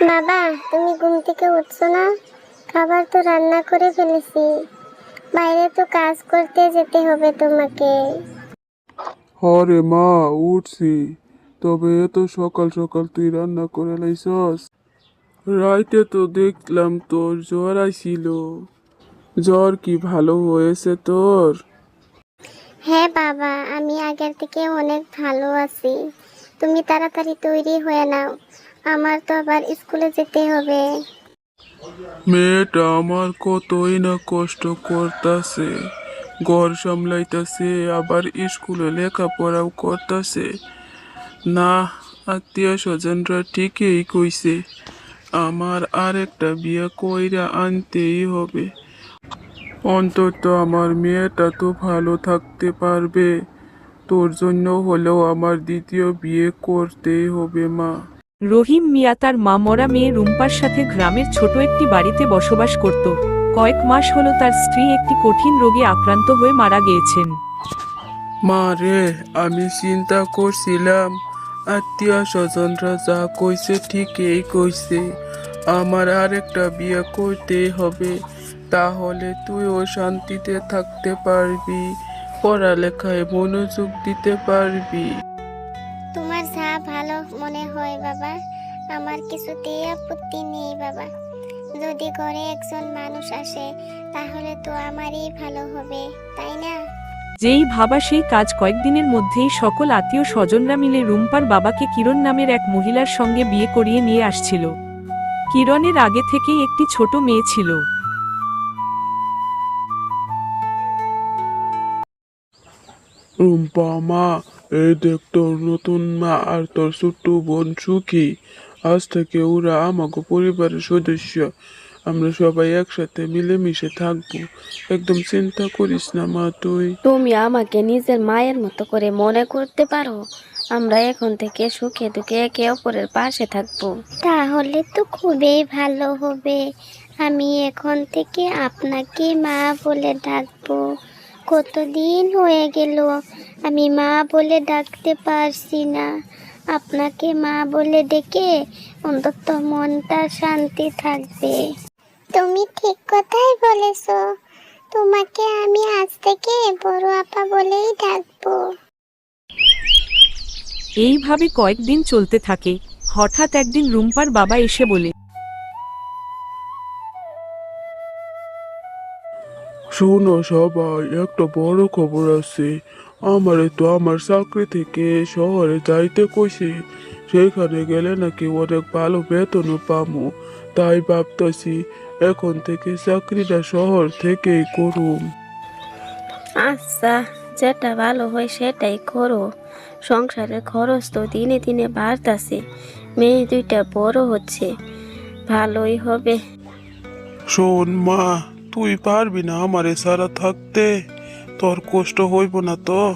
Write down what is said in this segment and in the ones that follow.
বাবা তুমি ঘুম থেকে উঠছো না? খাবার তো রান্না করে ফেলেছি। বাইরে তো কাজ করতে যেতে হবে তোমাকে। হরে মা উঠছি। তবে এত সকাল সকাল তুই রান্না করে লাইছস। রাইতে তো দেখলাম তোর জ্বর আইছিল। জ্বর কি ভালো হয়েছে তোর? হ্যাঁ বাবা আমি আগের থেকে অনেক ভালো আছি। তুমি তাড়াতাড়ি তৈরি হয়ে নাও। আমার তো আবার স্কুলে যেতে হবে। মেয়েটা আমার কতই না কষ্ট করতাছে। ঘর সামলাইতাছে, আবার স্কুলে লেখাপড়াও করতাছে। না আত্মীয় স্বজনরা ঠিকই কইছে, আমার আর একটা বিয়ে কইরা আনতেই হবে। অন্তত আমার মেয়েটা তো ভালো থাকতে পারবে, তোর জন্য হলেও আমার দ্বিতীয় বিয়ে করতেই হবে মা। রহিম মিয়া তার মা মরা মেয়ে রুম্পার সাথে গ্রামের ছোট একটি বাড়িতে বসবাস করত। কয়েক মাস হলো তার স্ত্রী একটি কঠিন রোগে আক্রান্ত হয়ে মারা গিয়েছেন। মা রে, আমি চিন্তা করছিলাম, আত্মীয় স্বজনরা যা কইছে ঠিকই কইছে। আমার আর একটা বিয়ে করতে হবে, তাহলে তুইও শান্তিতে থাকতে পারবি, পড়ালেখায় মনোযোগ দিতে পারবি। যদি ঘরে একজন মানুষ আসে তাহলে তো আমারই ভালো হবে তাই না? যেই ভাবা সেই কাজ কয়েকদিনের মধ্যেই সকল আত্মীয় স্বজনরা মিলে রুম্পার বাবাকে কিরণ নামের এক মহিলার সঙ্গে বিয়ে করিয়ে নিয়ে আসছিল। কিরণের আগে থেকেই একটি ছোট মেয়ে ছিল। রুম্পা মা এই দেখ তোর নতুন মা আর তোর ছোট্ট বোন সুখী। আজ থেকে ওরা আমাকে পরিবারের সদস্য। আমরা সবাই একসাথে মিলেমিশে থাকব। একদম চিন্তা করিস না মা তুই। তুমি আমাকে নিজের মায়ের মতো করে মনে করতে পারো? আমরা এখন থেকে সুখে দুঃখে একে অপরের পাশে থাকব। তাহলে তো খুবই ভালো হবে। আমি এখন থেকে আপনাকে মা বলে ডাকবো। কতদিন হয়ে গেল আমি মা বলে ডাকতে পারছি না। আপনাকে মা বলে ডেকে অন্তত মনটা শান্তি থাকবে। তুমি ঠিক কথাই বলেছ। তোমাকে আমি আজ থেকে বড় আপা বলেই ডাকবো। এইভাবে কয়েকদিন চলতে থাকে। হঠাৎ একদিন রুম্পার বাবা এসে বলে শোনো সবাই একটা বড় খবর আছে। আমারে তো আমার চাকরি থেকে শহরে যাইতে কইছে। সেখানে গেলে নাকি অনেক ভালো বেতনও পামু। তাই ভাবতাছি এখন থেকে চাকরিটা শহর থেকেই করুম। আচ্ছা যেটা ভালো হয় সেটাই করো। সংসারের খরচ তো দিনে দিনে বাড়তাছে মেয়ে দুইটা বড় হচ্ছে ভালোই হবে। শোন মা তুই পারবি না আমারে সারা থাকতে তোর কষ্ট হইব না তো।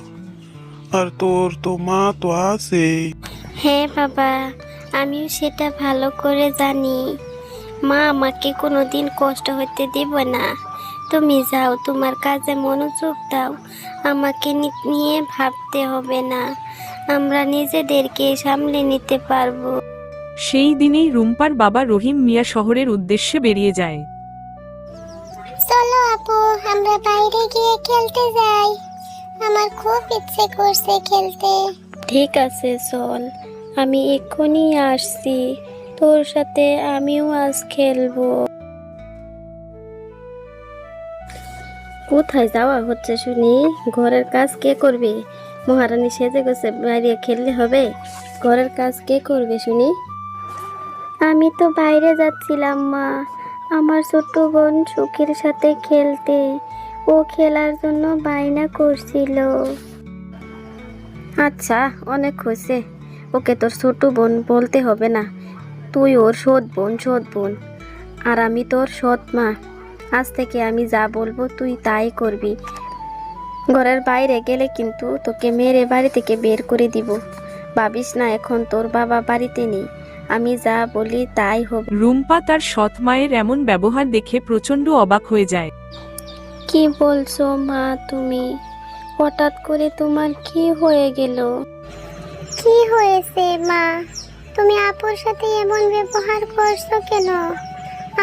আর তোর তো মা তো আছে হ্যাঁ বাবা আমিও সেটা ভালো করে জানি। মা আমাকে কোনো দিন কষ্ট হতে দেব না। তুমি যাও তোমার কাজে মনোযোগ দাও। আমাকে নি- নিয়ে ভাবতে হবে না। আমরা নিজেদেরকে সামলে নিতে পারব। সেই দিনেই রুম্পার বাবা রহিম মিয়া শহরের উদ্দেশ্যে বেরিয়ে যায়। চলো আপু আমরা বাইরে গিয়ে খেলতে যাই। আমার খুব ইচ্ছে করছে খেলতে। ঠিক আছে চল। আমি এক্ষুনি আসছি। তোর সাথে আমিও আজ খেলব। কোথায় যাওয়া হচ্ছে শুনি? ঘরের কাজ কে করবে? মহারানী সেজে গেছে বাইরে খেললে হবে? ঘরের কাজ কে করবে শুনি? আমি তো বাইরে যাচ্ছিলাম মা। আমার ছোট্ট বোন সুখীর সাথে খেলতে। ও খেলার জন্য বায়না করছিল। আচ্ছা অনেক হয়েছে। ওকে তোর ছোট বোন বলতে হবে না। তুই ওর সৎ বোন সৎ বোন। আর আমি তোর সৎ মা। আজ থেকে আমি যা বলব তুই তাই করবি। ঘরের বাইরে গেলে কিন্তু তোকে মেরে বাড়ি থেকে বের করে দিব। ভাবিস না এখন তোর বাবা বাড়িতে নেই। আমি যা বলি তাই হবে। রুম্পা তার সৎ মায়ের এমন ব্যবহার দেখে প্রচণ্ড অবাক হয়ে যায়। কি বলছো মা তুমি? হঠাৎ করে তোমার কি হয়ে গেল? কি হয়েছে মা? তুমি আপুর সাথে এমন ব্যবহার করছ কেন?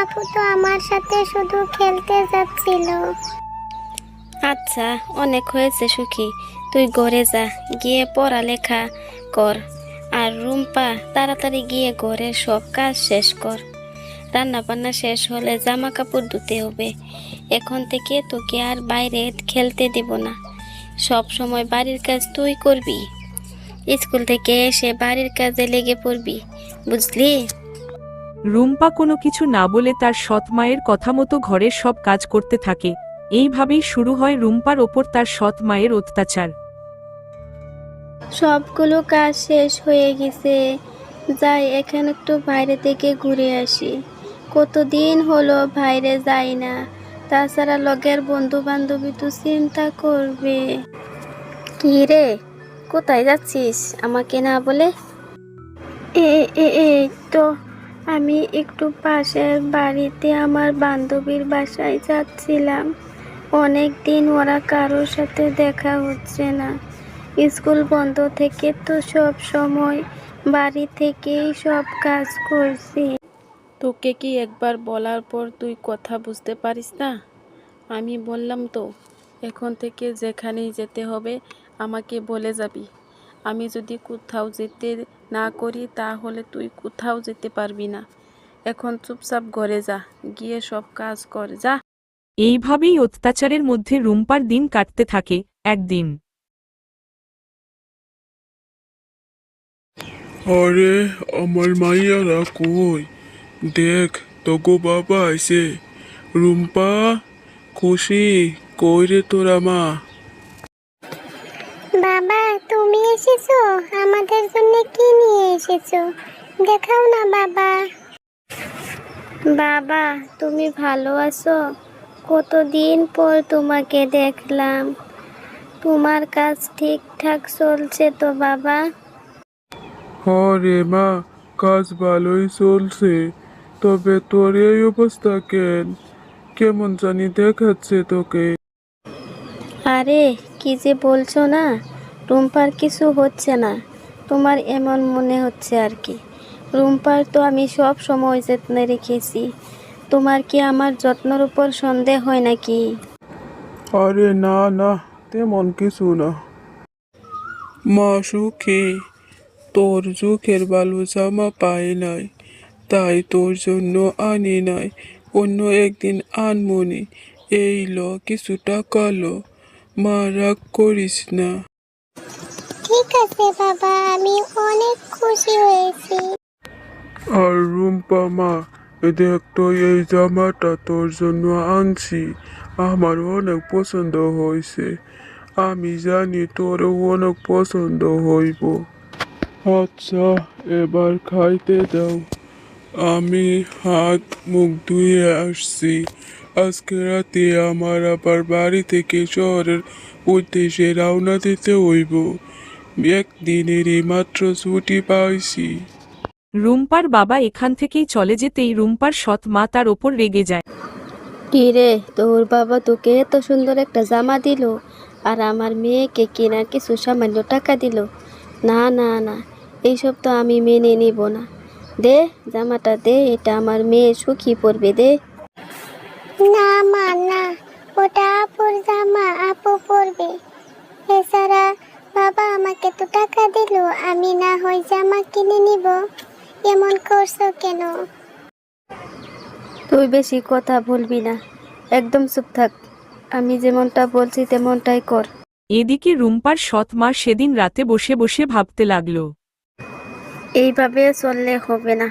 আপু তো আমার সাথে শুধু খেলতে যাচ্ছিল। আচ্ছা অনেক হয়েছে সুখী। তুই ঘরে যা, গিয়ে পড়ালেখা কর। আর রুম্পা, তাড়াতাড়ি গিয়ে ঘরের সব কাজ শেষ কর। রান্না বান্না শেষ হলে জামা কাপড় ধুতে হবে। এখন থেকে তোকে আর বাইরে খেলতে দেব না। সব সময় বাড়ির কাজ তুই করবি। স্কুল থেকে এসে বাড়ির কাজে লেগে পড়বি বুঝলি? রুম্পা কোনো কিছু না বলে তার সৎ মায়ের কথা মতো ঘরের সব কাজ করতে থাকে। এইভাবেই শুরু হয় রুম্পার ওপর তার সৎ মায়ের অত্যাচার। সবগুলো কাজ শেষ হয়ে গেছে। যাই এখানে একটু বাইরে থেকে ঘুরে আসি। কতদিন হলো বাইরে যাই না। তাছাড়া লগের বন্ধু বান্ধবী তো চিন্তা করবে। কি রে? কোথায় যাচ্ছিস? আমাকে না বলে? এই তো আমি একটু পাশের বাড়িতে আমার বান্ধবীর বাসায় যাচ্ছিলাম। অনেক দিন ওরা কারোর সাথে দেখা হচ্ছে না। স্কুল বন্ধ থেকে তো সব সময় বাড়ি থেকেই সব কাজ করছি। তোকে কি একবার বলার পর তুই কথা বুঝতে পারিস না? আমি বললাম তো এখন থেকে যেখানেই যেতে হবে আমাকে বলে যাবি। আমি যদি কোথাও যেতে না করি তাহলে তুই কোথাও যেতে পারবি না। এখন চুপচাপ ঘরে যা গিয়ে সব কাজ কর যা। এইভাবেই অত্যাচারের মধ্যে রুম্পার দিন কাটতে থাকে একদিন। আরে আমার মাইয়ারা কই? দেখ তোগো বাবা আইছে। রুম্পা খুশি? কই রে তোরা মা? বাবা তুমি এসেছ? আমাদের জন্য কি নিয়ে এসেছ? দেখাও না বাবা। বাবা তুমি ভালো আছো? কতদিন পর তোমাকে দেখলাম। তোমার কাজ ঠিকঠাক চলছে তো বাবা? হরে মা কাজ ভালোই চলছে। তবে তোর এই অবস্থা কেন? কেমন জানি দেখাচ্ছে তোকে। আরে কি যে বলছো না? রুম্পার কিছু হচ্ছে না। তোমার এমন মনে হচ্ছে আর কি। রুম্পার তো আমি সব সময় যত্নে রেখেছি। তোমার কি আমার যত্নের উপর সন্দেহ হয় নাকি? আরে না না, তেমন কিছু না। মা সুখে, তোর চোখের ভালো জামা পাই নাই, তাই তোর জন্য আনি নাই, অন্য একদিন আনমনি। এই ল, কিছু টাকা লো। মা, রাগ করিস না। ঠিক আছে, বাবা। আমি অনেক খুশি হয়েছি। আর রুম্পা, মা দেখ তো, এই জামাটা তোর জন্য আনছি। আমার অনেক পছন্দ হয়েছে। আমি জানি তোরও অনেক পছন্দ হইব। আচ্ছা এবার খাইতে দাও। আমি হাত মুখ ধুয়ে আসছি। আজকে রাতে আমার আবার বাড়ি থেকে শহরের উদ্দেশ্যে রওনা দিতে হইব। একদিনেরই মাত্র ছুটি পাইছি। রুম্পার বাবা এখান থেকেই চলে যেতেই রুম্পার সৎ মা তার ওপর রেগে যায়। কি রে তোর বাবা তোকে এত সুন্দর একটা জামা দিল আর আমার মেয়েকে কেনার কিছু সামান্য টাকা দিল? না না না এইসব তো আমি মেনে নিব না। দে জামাটা দে এটা আমার মেয়ে সুখী পড়বে দে। না মা না ওটা আপুর জামা আপু পরবে। এছাড়া বাবা আমাকে তো টাকা দিল আমি না হয় জামা কিনে নিব। এমন করছ কেন? তুই বেশি কথা বলবি না একদম চুপ থাক। আমি যেমনটা বলছি তেমনটাই কর। এদিকে রুম্পার সৎ মা সেদিন রাতে বসে বসে ভাবতে লাগল। এইভাবে চললে হবে না।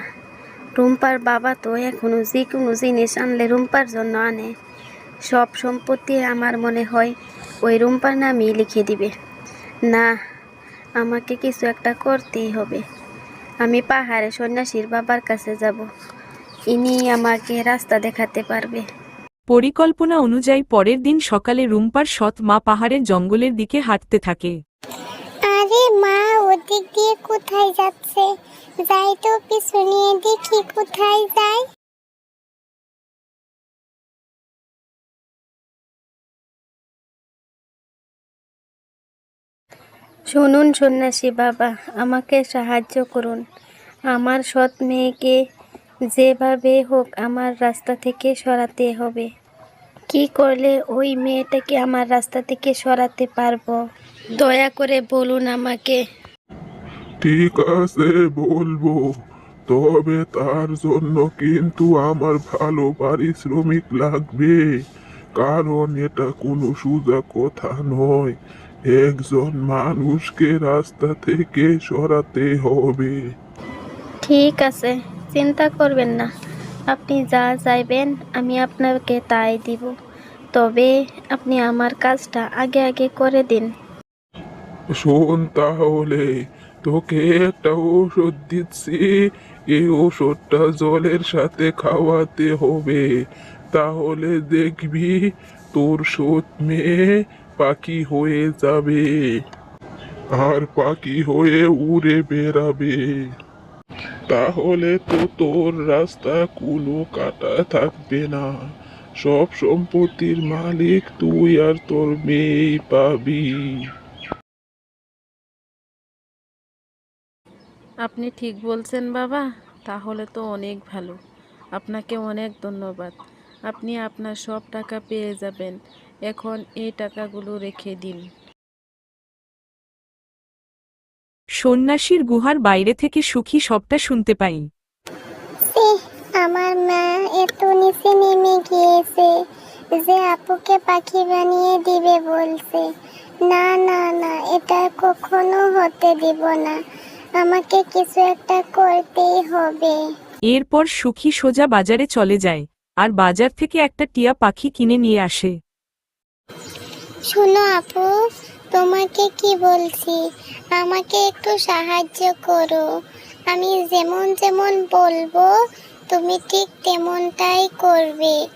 রুম্পার বাবা তো এখনও যে কোনো জিনিস আনলে রুম্পার জন্য আনে। সব সম্পত্তি আমার মনে হয় ওই রুম্পার নামই লিখে দিবে। না আমাকে কিছু একটা করতেই হবে। আমি পাহাড়ে সন্ন্যাসীর বাবার কাছে যাব। ইনি আমাকে রাস্তা দেখাতে পারবে। পরিকল্পনা অনুযায়ী পরের দিন সকালে রুম্পার সৎ মা পাহাড়ের জঙ্গলের দিকে হাঁটতে থাকে। আরে মা ওদিক দিয়ে কোথায় যাচ্ছে? যাই তো পিছু নিয়ে দেখি কোথায় যায়। শুনুন সন্ন্যাসী বাবা, আমাকে সাহায্য করুন। আমার সৎ মেয়েকে যেভাবে হোক আমার রাস্তা থেকে সরাতে হবে। কি করলে ওই মেয়েটাকে আমার রাস্তা থেকে সরাতে পারব? দয়া করে বলুন আমাকে। ঠিক আছে, বলব। তবে তার জন্য কিন্তু আমার ভালো পারিশ্রমিক লাগবে। কারণ এটা কোনো সোজা কথা নয়। একজন মানুষকে রাস্তা থেকে সরাতে হবে। ঠিক আছে চিন্তা করবেন না। আপনি যা চাইবেন আমি আপনাকে তাই দিব। তবে আপনি আমার কাজটা আগে আগে করে দিন। শোন তাহলে তোকে একটা ওষুধ দিচ্ছি। এই ওষুধটা জলের সাথে খাওয়াতে হবে। তাহলে দেখবি তোর সৎ মেয়ে পাখি হয়ে যাবে। আর পাখি হয়ে উড়ে বেড়াবে। তাহলে তো তোর রাস্তা কোনো কাটা থাকবে না। সব সম্পত্তির মালিক তুই আর তোর মেয়েই পাবি। আপনি ঠিক বলছেন বাবা, তাহলে তো অনেক ভালো। আপনাকে অনেক ধন্যবাদ। আপনি আপনার সব টাকা পেয়ে যাবেন। এখন এই টাকাগুলো রেখে দিন। সন্ন্যাসীর গুহার বাইরে থেকে সুখী সবটা শুনতে পাই। আমার মা এত নিচে নেমে গিয়েছে যে আপুকে পাখি বানিয়ে দিবে বলছে। না না না এটা কখনো হতে দিব না। আমাকে কিছু একটা করতেই হবে। এরপর সুখী সোজা বাজারে চলে যায় আর বাজার থেকে একটা টিয়া পাখি কিনে নিয়ে আসে। শোনো আপু, তোমাকে কি বলছি? আমাকে একটু সাহায্য করো। আমি যেমন যেমন বলব, তুমি ঠিক তেমনটাই করবে।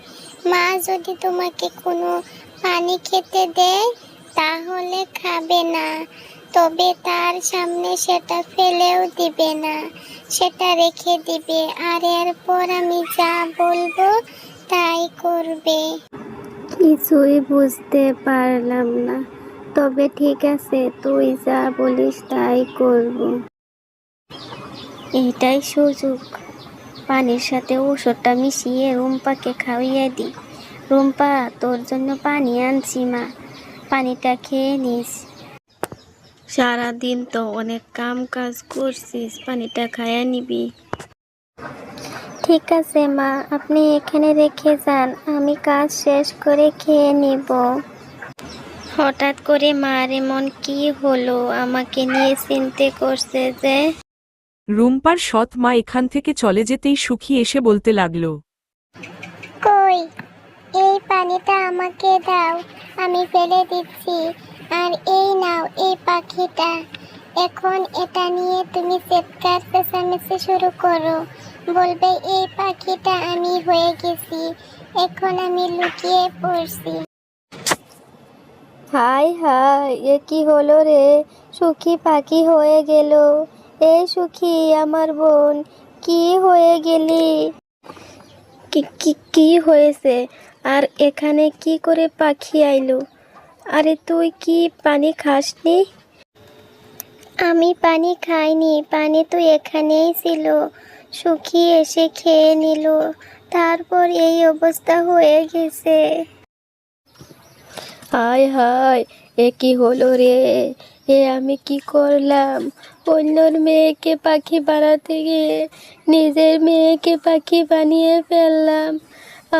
মা যদি তোমাকে কোনো পানি খেতে দেয়, তাহলে খাবে না। তবে তার সামনে সেটা ফেলেও দিবে না। সেটা রেখে দিবে। আর এরপর আমি যা বলব, তাই করবে। কিছুই বুঝতে পারলাম না। তবে ঠিক আছে, তুই যা বলিস তাই করব। এটাই সুযোগ। পানির সাথে ওষুধটা মিশিয়ে রুম্পাকে খাওয়িয়ে দি। রুম্পা, তোর জন্য পানি আনছি, মা। পানিটা খেয়ে নিস। সারাদিন তো অনেক কাম কাজ করছিস, পানিটা খাইয়া নিবি। ঠিক আছে মা। আপনি এখানে রেখে যান। আমি কাজ শেষ করে খেয়ে নিব। হঠাৎ করে মার এমন কি হলো? আমাকে নিয়ে চিনতে করছে যে রুম্পার সৎ মা এখান থেকে চলে যেতেই সুখী এসে বলতে লাগল। কই? এই পানিটা আমাকে দাও। আমি ফেলে দিচ্ছি। আর এই নাও এই পাখিটা। এখন এটা নিয়ে তুমি চিৎকার চেঁচামেচি শুরু করো। বলবে এই পাখিটা আমি হয়ে গেছি। এখন আমি লুকিয়ে পড়ছি। হাই হাই এ কি হলো রে? সুখী পাখি হয়ে গেল। এ সুখী আমার বোন কি হয়ে গেলি? কি কি কি হয়েছে? আর এখানে কি করে পাখি আইলো? আরে তুই কি পানি খাসনি? আমি পানি খাইনি পানি তো এখানেই ছিল। সুখী এসে খেয়ে নিল। তারপর এই অবস্থা হয়ে গেছে। হায় হায় এ কি হলো রে? এ আমি কি করলাম? অন্যর মেয়েকে পাখি বানাতে গিয়ে নিজের মেয়েকে পাখি বানিয়ে ফেললাম।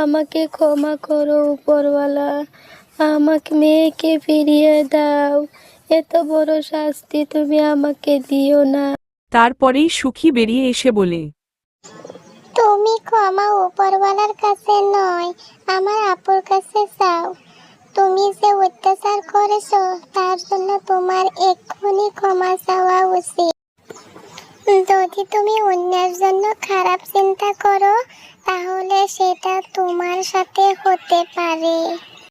আমাকে ক্ষমা করো উপরওয়ালা। আমাকে মেয়েকে ফিরিয়ে দাও। এত বড় শাস্তি তুমি আমাকে দিও না। তারপরেই সুখী বেরিয়ে এসে বলে তুমি ক্ষমা উপরওয়ালার কাছে নয়, আমার আপুর কাছে চাও। তুমি যে অত্যাচার করেছ, তার জন্য তোমার এক্ষুনি ক্ষমা চাওয়া উচিত। যদি তুমি অন্যের জন্য খারাপ চিন্তা করো, তাহলে সেটা তোমার সাথে হতে পারে।